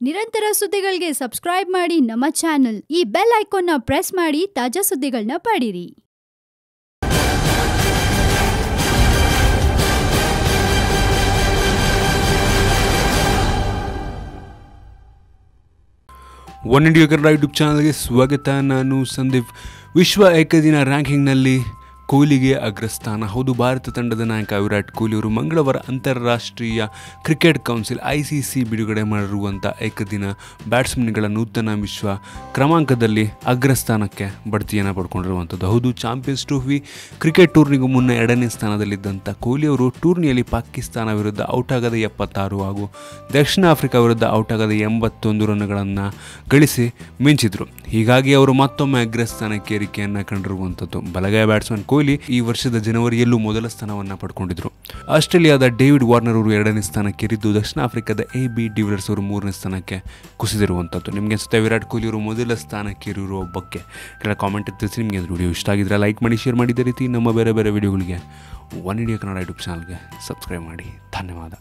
ನಿರಂತರ ಸುದ್ದಿಗಳಿಗೆ ಸಬ್ಸ್ಕ್ರೈಬ್ ಮಾಡಿ ನಮ್ಮ ಚಾನೆಲ್. ಈ ಬೆಲ್ ಐಕಾನ್ನ ಪ್ರೆಸ್ ಮಾಡಿ ತಾಜಾ ಸುದ್ದಿಗಳನ್ನ ಪಡೀರಿ. ಒನ್ ಇಂಡಿಯಾ ಕನ್ನಡ ಯೂಟ್ಯೂಬ್ ಚಾನಲ್ಗೆ ಸ್ವಾಗತ. ನಾನು ಸಂದೀಪ್. ವಿಶ್ವ ಏಕದಿನ ರ್ಯಾಂಕಿಂಗ್ನಲ್ಲಿ ಕೊಹ್ಲಿಗೆ ಅಗ್ರಸ್ಥಾನ. ಹೌದು, ಭಾರತ ತಂಡದ ನಾಯಕ ವಿರಾಟ್ ಕೊಹ್ಲಿ ಅವರು ಮಂಗಳವಾರ ಅಂತಾರಾಷ್ಟ್ರೀಯ cricket council I C C ಬಿಡುಗಡೆ ಮಾಡಿರುವಂಥ ಏಕದಿನ ಬ್ಯಾಟ್ಸ್ಮನ್ಗಳ ನೂತನ ವಿಶ್ವ ಕ್ರಮಾಂಕದಲ್ಲಿ ಅಗ್ರಸ್ಥಾನಕ್ಕೆ ಬಡ್ತಿಯನ್ನು ಪಡ್ಕೊಂಡಿರುವಂಥದ್ದು ಹೌದು, ಚಾಂಪಿಯನ್ಸ್ ಟ್ರೋಫಿ ಕ್ರಿಕೆಟ್ ಟೂರ್ನಿಗೂ ಮುನ್ನ ಎರಡನೇ ಸ್ಥಾನದಲ್ಲಿದ್ದಂಥ ಕೊಹ್ಲಿ ಅವರು ಟೂರ್ನಿಯಲ್ಲಿ ಪಾಕಿಸ್ತಾನ ವಿರುದ್ಧ ಔಟ್ ಆಗದ ಎಪ್ಪತ್ತಾರು ಹಾಗೂ ದಕ್ಷಿಣ ಆಫ್ರಿಕಾ ವಿರುದ್ಧ ಔಟ್ ಆಗದ ಎಂಬತ್ತೊಂದು ರನ್ಗಳನ್ನು ಗಳಿಸಿ ಮಿಂಚಿದ್ರು. ಹೀಗಾಗಿ ಅವರು ಮತ್ತೊಮ್ಮೆ ಅಗ್ರಸ್ಥಾನಕ್ಕೆ ಏರಿಕೆಯನ್ನ ಕಂಡಿರುವಂಥದ್ದು. ಬಲಗೈ ಬ್ಯಾಟ್ಸ್ಮನ್ ಕೊಹ್ಲಿ ಈ ವರ್ಷದ ಜನವರಿಯಲ್ಲೂ ಮೊದಲ ಸ್ಥಾನವನ್ನು ಪಡ್ಕೊಂಡಿದ್ರು. ಆಸ್ಟ್ರೇಲಿಯಾದ ಡೇವಿಡ್ ವಾರ್ನರ್ ಅವರು ಎರಡನೇ ಸ್ಥಾನಕ್ಕೆ ಇರಿದ್ದು ದಕ್ಷಿಣ ಆಫ್ರಿಕಾದ ಎ ಬಿ ಡಿವಿಲರ್ಸ್ ಅವರು ಮೂರನೇ ಸ್ಥಾನಕ್ಕೆ ಕುಸಿದಿರುವಂಥದ್ದು. ನಿಮಗೆ ಅನಿಸುತ್ತೆ ವಿರಾಟ್ ಕೊಹ್ಲಿ ಅವರು ಮೊದಲ ಸ್ಥಾನಕ್ಕೆ ಇರುವ ಬಗ್ಗೆ ಕೆಲ ಕಾಮೆಂಟ್ ತಿಳಿಸಿ, ನಿಮಗೆ ವಿಡಿಯೋ ಇಷ್ಟ ಆಗಿದ್ರೆ ಲೈಕ್ ಮಾಡಿ ಶೇರ್ ಮಾಡಿದ ರೀತಿ ನಮ್ಮ ಬೇರೆ ಬೇರೆ ವಿಡಿಯೋಗಳಿಗೆ ಒನ್ ಇಂಡಿಯಾ ಕನ್ನಡ ಯೂಟ್ಯೂಬ್ ಚಾನಲ್ಗೆ ಸಬ್ಸ್ಕ್ರೈಬ್ ಮಾಡಿ. ಧನ್ಯವಾದ.